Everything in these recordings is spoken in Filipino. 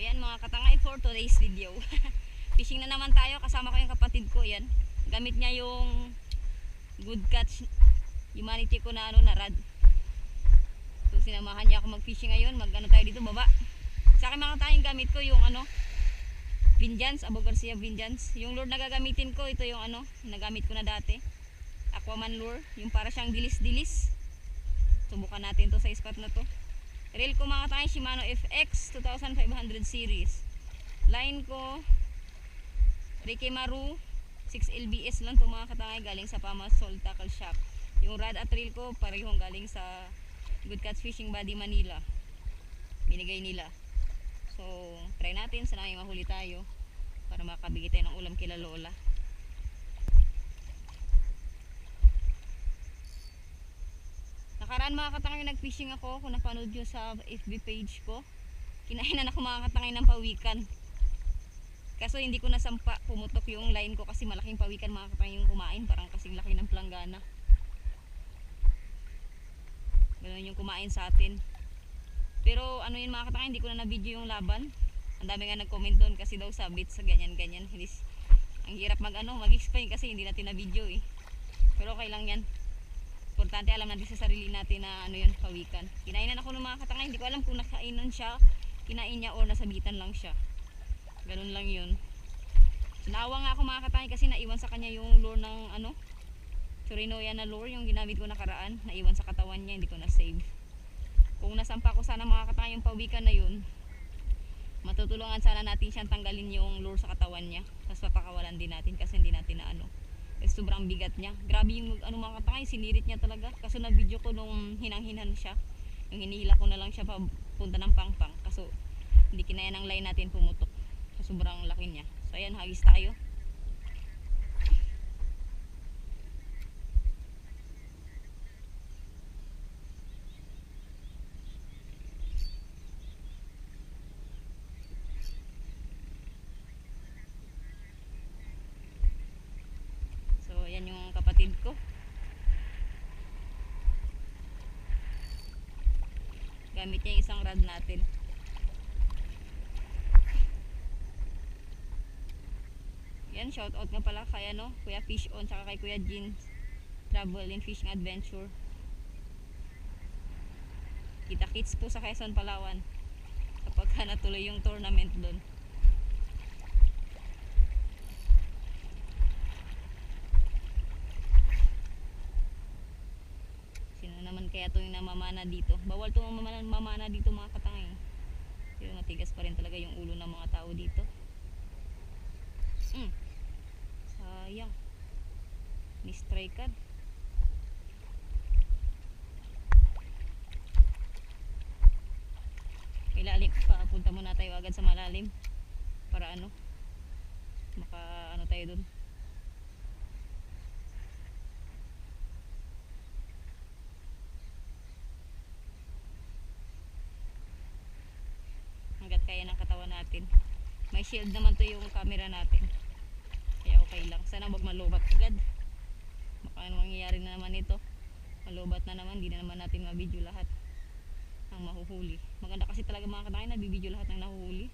yan mga katangay for today's video. Fishing na naman tayo. Kasama ko yung kapatid ko. Yan. Gamit niya yung good catch humanity ko na ano na rad. So sinamahan niya ako mag-fishing ngayon. Mag ano tayo dito baba. Sa akin mga katangay gamit ko yung ano Vinjans, Abo Garcia Vinjans. Yung lure na gagamitin ko, ito yung ano, nagamit ko na dati. Aquaman lure, yung para siyang dilis-dilis. Subukan natin to sa spot na to. Reel ko mga tayo Shimano FX 2500 series. Line ko Ricky Maru 6 LBS lang to mga katangay galing sa Pamasol Tackle Shop. Yung rod at reel ko parehong galing sa Good Catch Fishing Body Manila. Binigay nila. So, try natin sana may mahuli tayo para makabigay tayo ng ulam kila Lola. Nakaraan mga katangay nag-fishing ako kung napanood nyo sa FB page ko. Kinainan ako mga katangay ng pawikan. Kaso hindi ko nasampa, pumutok yung line ko kasi malaking pawikan mga katangay yung kumain. Parang kasing laki ng planggana. Ganun yung kumain sa atin. Pero ano yun mga katangay, hindi ko na na-video yung laban. Ang dami nga nag-comment doon kasi daw sabit sa ganyan-ganyan. Hindi, s- ang hirap mag ano, mag-explain kasi hindi natin na-video eh. Pero okay lang yan. Importante alam natin sa sarili natin na ano yun, pawikan. Kinainan ako ng mga katangay, hindi ko alam kung nakainan siya, kinain niya or nasabitan lang siya. Ganun lang yun. Sinawa nga ako mga katangay kasi naiwan sa kanya yung lure ng ano, Chorinoya na lure, yung ginamit ko nakaraan, naiwan sa katawan niya, hindi ko na-save. Kung nasampa ko sana mga katangay yung pawikan na yun, matutulungan sana natin siyang tanggalin yung lure sa katawan niya. Tapos papakawalan din natin kasi hindi natin na ano. Kasi sobrang bigat niya. Grabe yung ano mga katangay, sinirit niya talaga. Kaso na video ko nung hinang-hinan siya. Yung hinihila ko na lang siya papunta ng pangpang. Kaso hindi kinaya ng line natin pumutok. So sobrang laki niya. So ayan, hagis tayo. So ayan yung kapatid ko. Gamit niya isang rod natin. Yan, shout out nga pala kay ano, Kuya Fish On, tsaka kay Kuya Jean Travel and Fishing Adventure. Kita kits po sa Quezon, Palawan. Kapag ka natuloy yung tournament doon. Sino naman kaya to yung namamana dito? Bawal to mamana, mamana dito mga katangay. Pero matigas pa rin talaga yung ulo ng mga tao dito. Mm. Sayang. Mistry ka. Ilalim pa. Punta muna tayo agad sa malalim. Para ano? Maka ano tayo dun. hanggat kaya ng katawan natin. May shield naman to yung camera natin. Kaya okay lang. Sana wag malubat agad. Baka mangyayari na naman ito. Malubat na naman, di na naman natin mabidyo lahat ang mahuhuli. Maganda kasi talaga mga kanay na bibidyo lahat ng nahuhuli.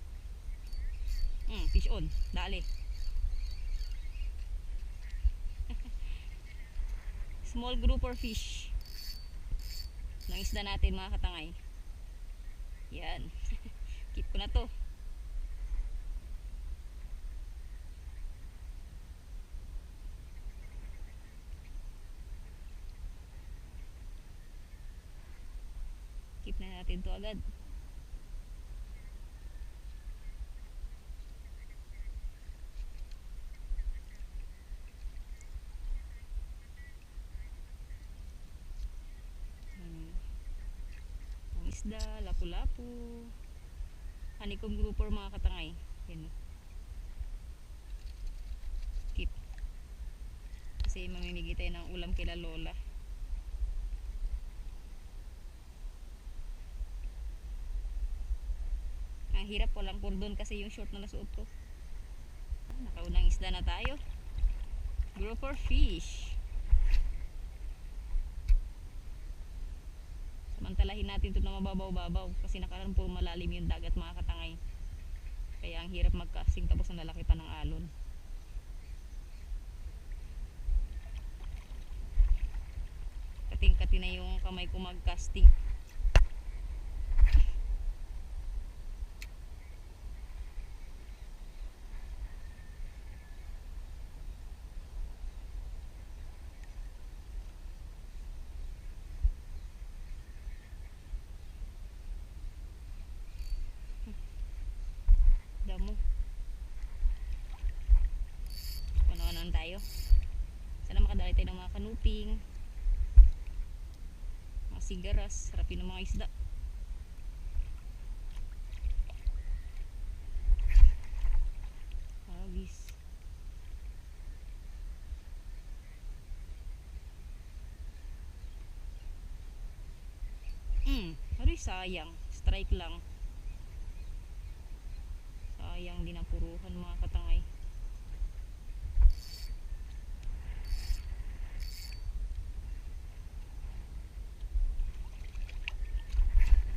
Mm, fish on. Dali. Small grouper fish. Ng isda natin mga katangay. Yan. Keep ko na to. Keep na natin to agad. Isda, lapu-lapu. Honeycomb grouper mga katangay. Yan. Keep. Kasi mamimigay tayo ng ulam kila Lola. Hirap walang cordon kasi yung short na nasuot ko. Nakaunang isda na tayo. Grouper fish. Samantalahin natin ito na mababaw-babaw kasi nakaraan puro malalim yung dagat mga katangay. Kaya ang hirap magkasing tapos ang lalaki pa ng alon. Kating-kati na yung kamay ko mag-casting. Damo. Ano-ano tayo. Sana makadali tayo ng mga kanuping. Mga sigaras. Sarapin ng mga isda. Hagis. Hmm, aray sayang. Strike lang. Sayang din ang puruhan mga katangay.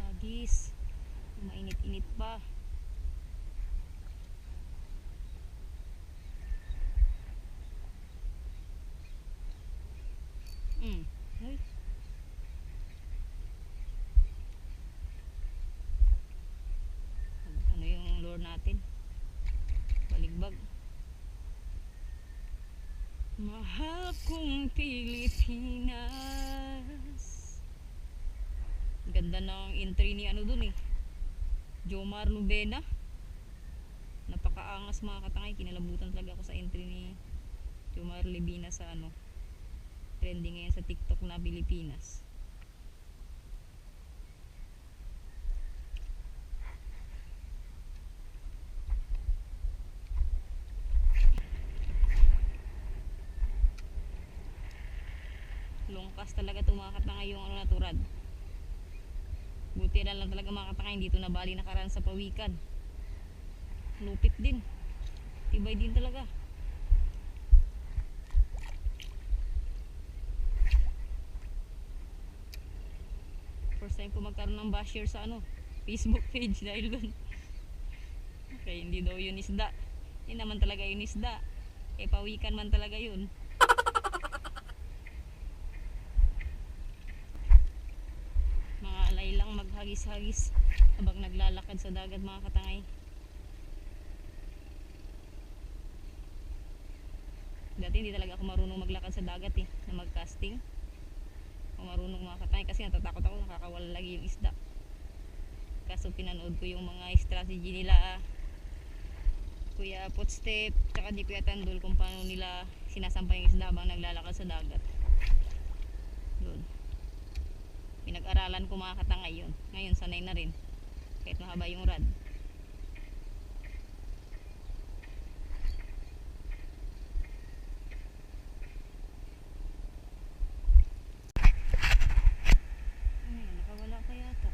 Hagis. Mainit-init pa. Hmm. Ay. Ano natin? Baligbag. Mahal kong Pilipinas. Ganda ng entry ni ano dun eh. Jomar Lubena. Napakaangas mga katangay. Kinalabutan talaga ako sa entry ni Jomar Lubena sa ano. Trending ngayon sa TikTok na Pilipinas. Longkas talaga ito mga katangay yung ano naturad. Buti na lang talaga mga katangay dito na bali nakaraan sa pawikan. Lupit din. Tibay din talaga. First time ko magkaroon ng basher sa ano, Facebook page dahil dun. Kaya hindi daw yun isda. Hindi naman talaga yun isda. Eh pawikan man talaga yun. Lang maghagis-hagis habang naglalakad sa dagat mga katangay. Dati hindi talaga ako marunong maglakad sa dagat eh na mag-casting. O marunong mga katangay kasi natatakot ako nakakawala lagi yung isda. Kaso pinanood ko yung mga strategy nila Kuya Potstep tsaka di Kuya Tandol kung paano nila sinasampay yung isda habang naglalakad sa dagat doon pinag-aralan ko mga katangay yun. Ngayon sanay na rin. Kahit mahaba yung rad Ay, nakawala pa yata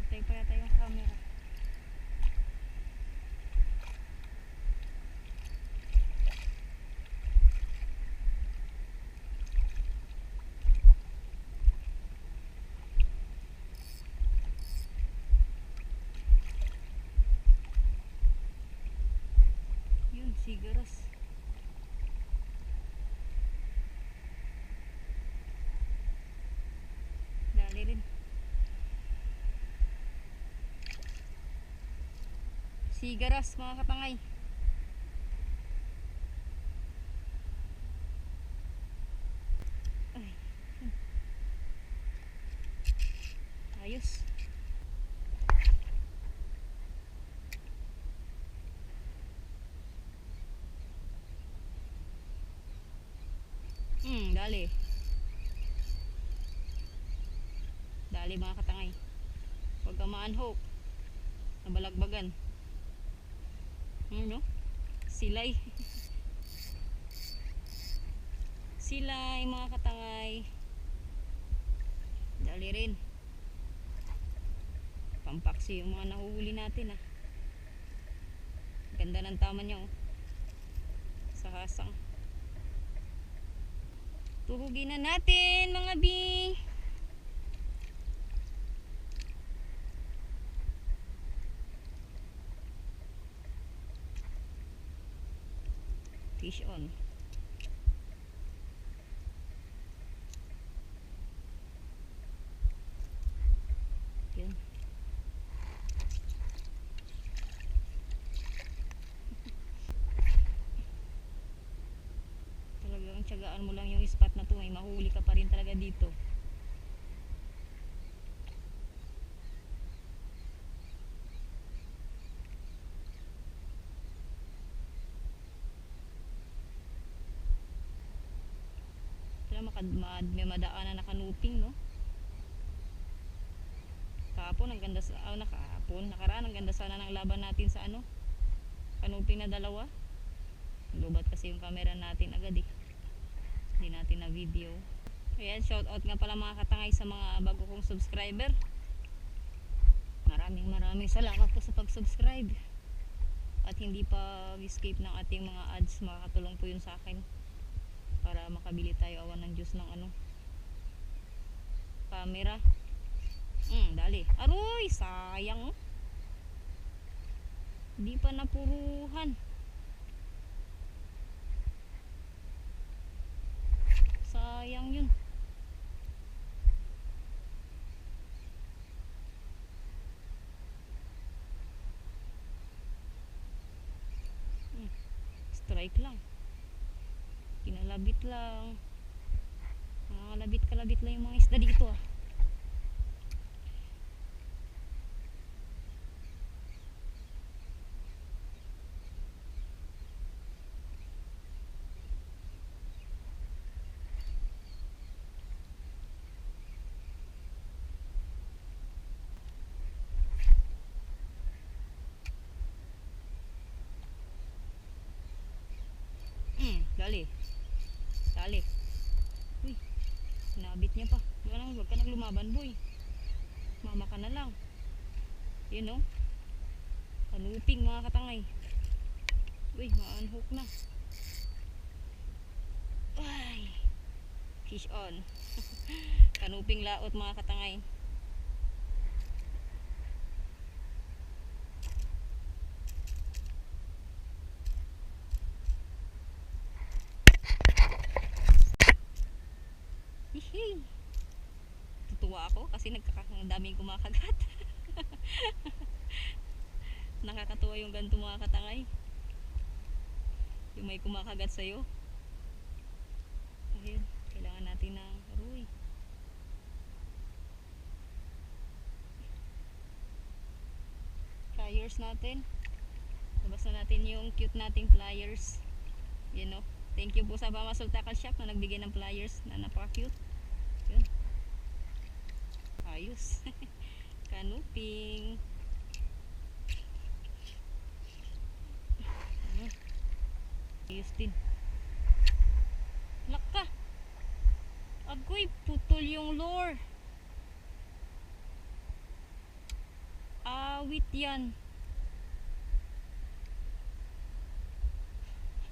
Matay pa yata yung camera Yun, sigaras. Dali rin. Sigaras mga katangay. Ay. hmm. Ayos. Hmm, dali. Dali mga katangay. Huwag ka ma-unhook. Nabalagbagan. Ano? Silay. Silay mga katangay. Dali rin. Pampaksi yung mga nahuhuli natin ah. Ganda ng tama niya oh. sa hasang. Tuhugin na natin mga bi. Fish on. Yun. Talagang tiyagaan mo lang yung spot na to. May mahuli ka pa rin talaga dito. Makad mad, may madaanan na kanuping, no? Kahapon, ang ganda sa, ah, nakahapon, nakaraan, ang ganda sana ng laban natin sa ano? Kanuping na dalawa. Lubat kasi yung camera natin agad eh. Hindi natin na video. Ayan, shout out nga pala mga katangay sa mga bago kong subscriber. Maraming maraming salamat po sa pag-subscribe. At hindi pa escape ng ating mga ads, makakatulong po yun sa akin para makabili tayo awan ng Diyos ng ano camera. Mm, dali. Aroy sayang. Di pa napuruhan. Sayang yun Mm, strike lang kinalabit lang mga labit kalabit lang yung mga isda dito ah dali. Dali. Uy, sinabit niya pa. Huwag ka nang lumaban, boy. Mama ka na lang. You know? Kanuping mga katangay. Uy, ma-unhook na. Ay. Fish on. Kanuping laot mga katangay. Hihi. Tutuwa ako kasi kumakagat. Nakakatuwa yung ganito mga katangay. Yung may kumakagat sa'yo. Ayun, kailangan natin ng aroy. Pliers natin. Labas na natin yung cute nating pliers. You know. Thank you po sa Mama Sultakal Shop na nagbigay ng pliers na napaka-cute. Yun. Ayos. Kanuping. Ano? Ayos din. Laka. Agoy, putol yung lure. Awit yan.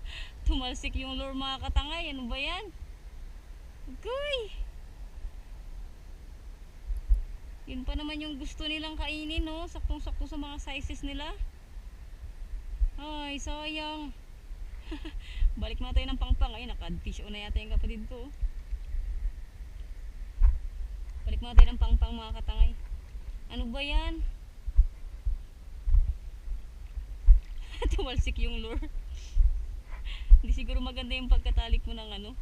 Tumalsik yung lure mga katangay. Ano ba yan? Agoy. Yun pa naman yung gusto nilang kainin, no? Saktong-sakto sa mga sizes nila. Ay, sayang. Balik na tayo ng pangpang. Ay, nakadfish on na yata yung kapatid ko. Balik mo tayo ng pangpang mga katangay. Ano ba yan? Tumalsik yung lure. Hindi siguro maganda yung pagkatalik mo ng ano,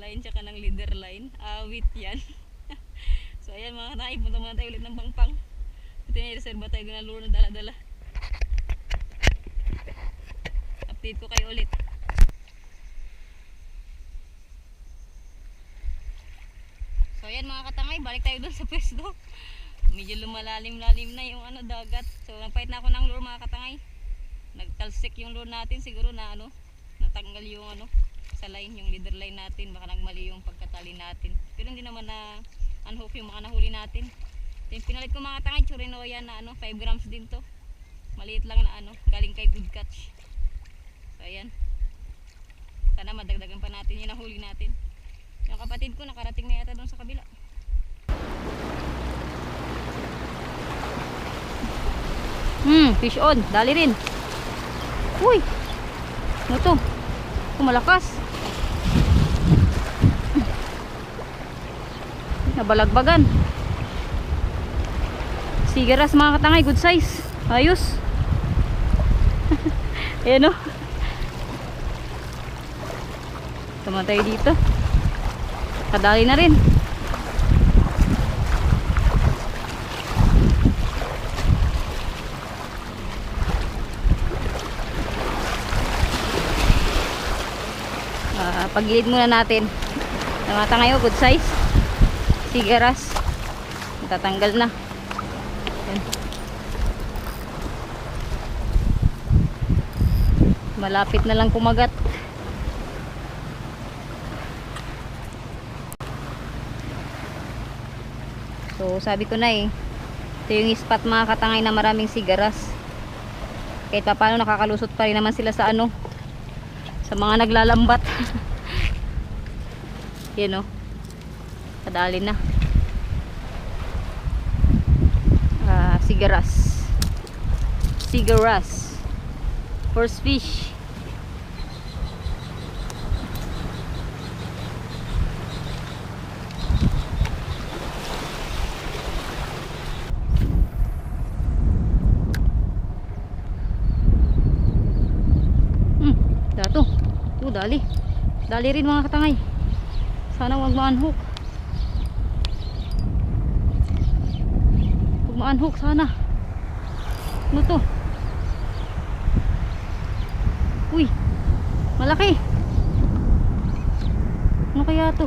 line tsaka ng leader line. Awit yan. so ayan mga katangay, punta muna tayo ulit ng pangpang. Ito yung reserva tayo ng lure na dala-dala. Update ko kayo ulit. So ayan mga katangay, balik tayo doon sa pwesto. Medyo lumalalim-lalim na yung ano dagat. So nagpahit na ako ng lure mga katangay. Nagtalsik yung lure natin siguro na ano, natanggal yung ano sa line, yung leader line natin. Baka nagmali yung pagkatali natin. Pero hindi naman na unhook yung mga nahuli natin. Then pinalit ko mga katangay, churinoya na ano, 5 grams din to. Maliit lang na ano, galing kay Good Catch. So ayan. Sana madagdagan pa natin yung nahuli natin. Yung kapatid ko nakarating na yata doon sa kabila. Hmm, fish on. Dali rin. Uy! Ano to? Oh, Nabalagbagan. Sigaras mga katangay, good size. Ayos. Ayan o. Tama tayo dito. Kadali na rin. Ah, pagilid muna natin. Namata ngayon, good size. Sigaras. Tatanggal na. Yan. Malapit na lang kumagat. So, sabi ko na eh. Ito yung spot mga katangay na maraming sigaras. Kahit pa paano nakakalusot pa rin naman sila sa ano. Sa mga naglalambat. Yan o. Kadali na. Ah, sigaras. Sigaras. First fish. Hmm, dato. Oh, dali. Dali rin mga katangay. Sana wag ma-unhook. Ma-unhook sana. Ano to? Uy, malaki. Ano kaya to?